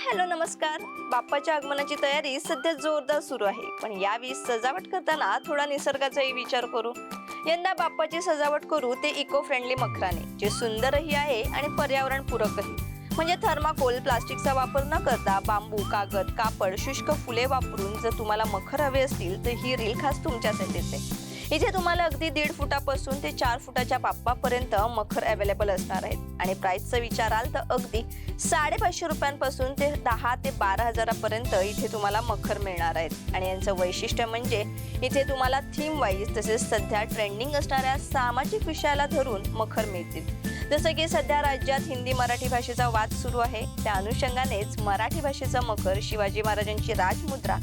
Hello नमस्कार. बाप्पाच्या आगमनाची तयारी सध्या जोरदार सुरू आहे. पण यावेळी सजावट करताना थोडा निसर्गाचाही विचार करू. यंदा बाप्पाची सजावट करू ते इको फ्रेंडली मखराने जे सुंदरही आहे आणि पर्यावरण पूरकही म्हणजे थर्माकोल प्लास्टिकचा वापर न करता बांबू कागद कापड शुष्क फुले वापरून जर तुम्हाला मखर हवे असतील तर ही रील खास तुमच्यासाठीच आहे इथे तुम्हाला अगदी दीड फुटापासून ते चार फुटाच्या बाप्पापर्यंत मखर अवेलेबल असणार आहेत. आणि प्राईसचा विचाराल तर अगदी साडेपाचशे रुपयांपासून ते दहा ते बारा हजारापर्यंत इथे तुम्हाला मखर मिळणार आहेत. आणि यांचं वैशिष्ट्य म्हणजे इथे तुम्हाला थीम वाईज तसेच सध्या ट्रेंडिंग असणाऱ्या सामाजिक विषयाला धरून मखर मिळतील. जसं की सध्या राज्यात हिंदी मराठी भाषेचा वाद सुरू आहे. त्या अनुषंगानेच मराठी भाषेचा मखर शिवाजी महाराजांची राजमुद्रा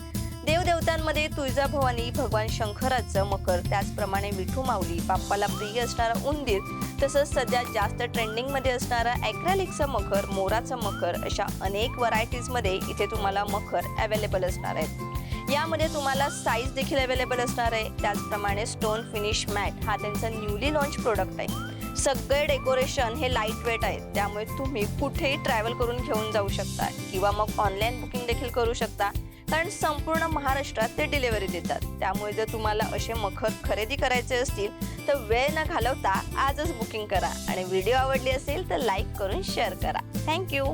देवदेवतांमध्ये तुळजाभवानी भगवान शंकराचं मकर त्याचप्रमाणे विठू माऊली बाप्पाला प्रिय असणारा उंदीर तसंच सध्या जास्त ट्रेंडिंगमध्ये असणारा ॲक्रेलिकचं मखर मोराचं मखर अशा अनेक व्हरायटीजमध्ये इथे तुम्हाला मखर अवेलेबल असणार आहेत. यामध्ये तुम्हाला साईज देखील अवेलेबल असणार आहे. त्याचप्रमाणे स्टोन फिनिश मॅट हा त्यांचा न्यूली लॉन्च प्रोडक्ट आहे. सगळे डेकोरेशन हे लाइट वेट आहे त्यामुळे तुम्ही कुठेही ट्रॅव्हल करून घेऊन जाऊ शकता किंवा मग ऑनलाईन बुकिंग देखील करू शकता. कारण संपूर्ण महाराष्ट्रात ते डिलिव्हरी देतात. त्यामुळे जर तुम्हाला असे मखर खरेदी करायचे असतील तर वेळ न घालवता आजच बुकिंग करा. आणि व्हिडिओ आवडली असेल तर लाईक करून शेअर करा. थँक्यू